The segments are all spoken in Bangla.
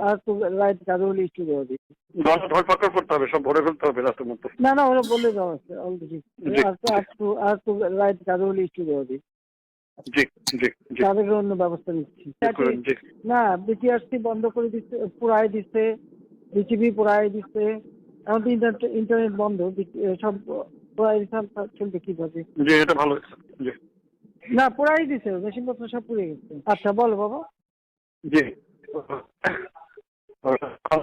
আর তো রাইট গাজল ইস্যু দেওয়া দিচ্ছে গণ ধরপাকড় করতে হবে সব ভরে ফেলতে হবে রাতের মধ্যে। না না ওরা বলে দেওয়া আছে অলরেডি আর তো আর তো আর তো গাজল ইস্যু জি জি জি। তাদের অন্য ব্যবস্থা নিচ্ছি। না বিটিআরসি বন্ধ করে দিচ্ছে পুরাই দিচ্ছে বিটিভি পুরাই দিচ্ছে এখন তো ইন্টারনেট ইন্টারনেট বন্ধ সব পুরাই দিচ্ছে চলবে কীভাবে? জি এটা ভালো জি। না পুরাই দিছে মেশিনপত্র সব পুড়ে গেছে। আচ্ছা বলো বাবা। জি।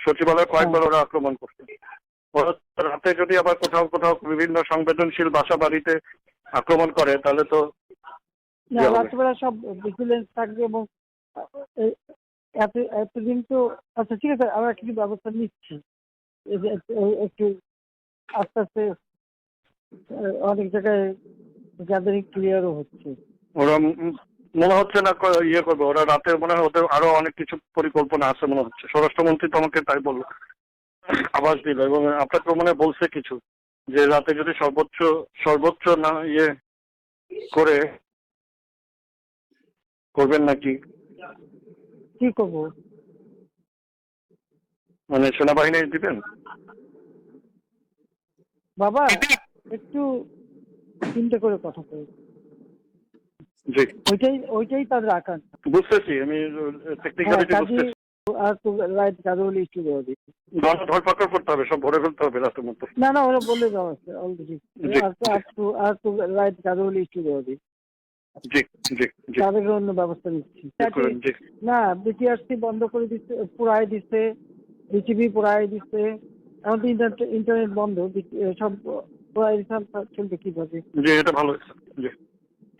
সচিবালয় কয়েকবার ওরা আক্রমণ করছে। রাতে যদি আবার কোথাও কোথাও বিভিন্ন সংবেদনশীল বাসা বাড়িতে আক্রমণ করে তাহলে তো না রাত্রিবেলা সব ভিজিলেন্স থাকবে এবং এতদিন তো আচ্ছা ঠিক আছে আমরা কিছু ব্যবস্থা নিচ্ছি। একটু- আস্তে আস্তে অনেক জায়গায় গ্যাদারিং ক্লিয়ারও হচ্ছে। ওরা মনে হচ্ছে না ইয়ে করবে। ওরা রাতে মনে হয় ওদের আরও অনেক কিছু পরিকল্পনা আছে মনে হচ্ছে। স্বরাষ্ট্রমন্ত্রী তো আমাকে তাই বলল। আভাস দিল এবং আপনাকে মনে বলছে কিছু যে রাতে যদি সর্বোচ্চ সর্বোচ্চ না ইয়ে করে করবেন নাকি? কি করব? মানে সেনাবাহিনী দিবেন? বাবা একটু চিন্তা করে কথা বল জি। ওইটাই ওইটাই তাদের আকাঙ্ক্ষা বুঝতেছি আমি হ্যাঁ, টেকনিক্যালিটি বুঝতেছি আর তো রাইট ইস্যু ধরপাকড় করতে হবে সব ভরে ফেলতে হবে রাতের মধ্যে। না না ওরা বলে দেওয়া আছে অলরেডি আর তো আর তো আর তো রাইট গাজল ইস্যু দেওয়া দিচ্ছে জি জি জি। তাদের অন্য ব্যবস্থা নিচ্ছি। না বিটিআরসি বন্ধ করে দিচ্ছে পুরাই দিচ্ছে বিটিভি পুরাই দিচ্ছে। এখন তো ইন্টারনেট বন্ধ সব পুরাই দিচ্ছে চলবে কীভাবে? জি এটা ভালো জি।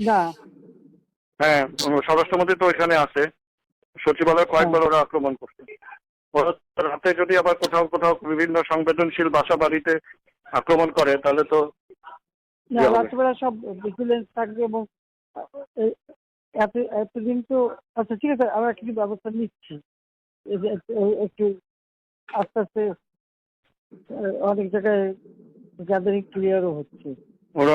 না। হ্যাঁ স্বরাষ্ট্রমন্ত্রী তো এখানে আছে। সচিবালয় কয়েকবার ওরা আক্রমণ করছে। রাতে যদি আবার কোথাও কোথাও বিভিন্ন সংবেদনশীল বাসা বাড়িতে আক্রমণ করে তাহলে তো না রাত্রিবেলা সব ভিজিলেন্স থাকবে এবং এত এতদিন তো আচ্ছা ঠিক আছে আমরা কিছু ব্যবস্থা নিচ্ছি। একটু- আস্তে আস্তে অনেক জায়গায় গ্যাদারিং ক্লিয়ারও হচ্ছে। ওরা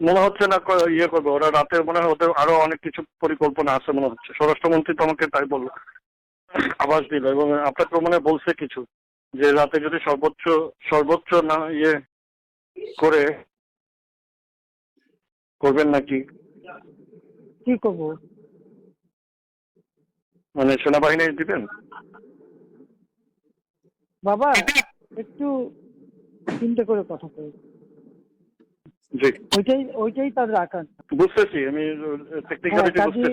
মনে হচ্ছে না ইয়ে করবে। ওরা রাতে মনে হয় ওদের আরও অনেক কিছু পরিকল্পনা আছে মনে হচ্ছে। স্বরাষ্ট্রমন্ত্রী তো আমাকে তাই বলল। আভাস দিল এবং আপনাকে মনে বলছে কিছু যে রাতে যদি সর্বোচ্চ সর্বোচ্চ না ইয়ে করে করবেন নাকি? কি করব? মানে সেনাবাহিনী দিবেন? বাবা একটু চিন্তা করে কথা বল। জি। ওইটাই ওইটাই তাদের আকাঙ্ক্ষা বুঝতেছি আমি টেকনিক্যালিটি বুঝতে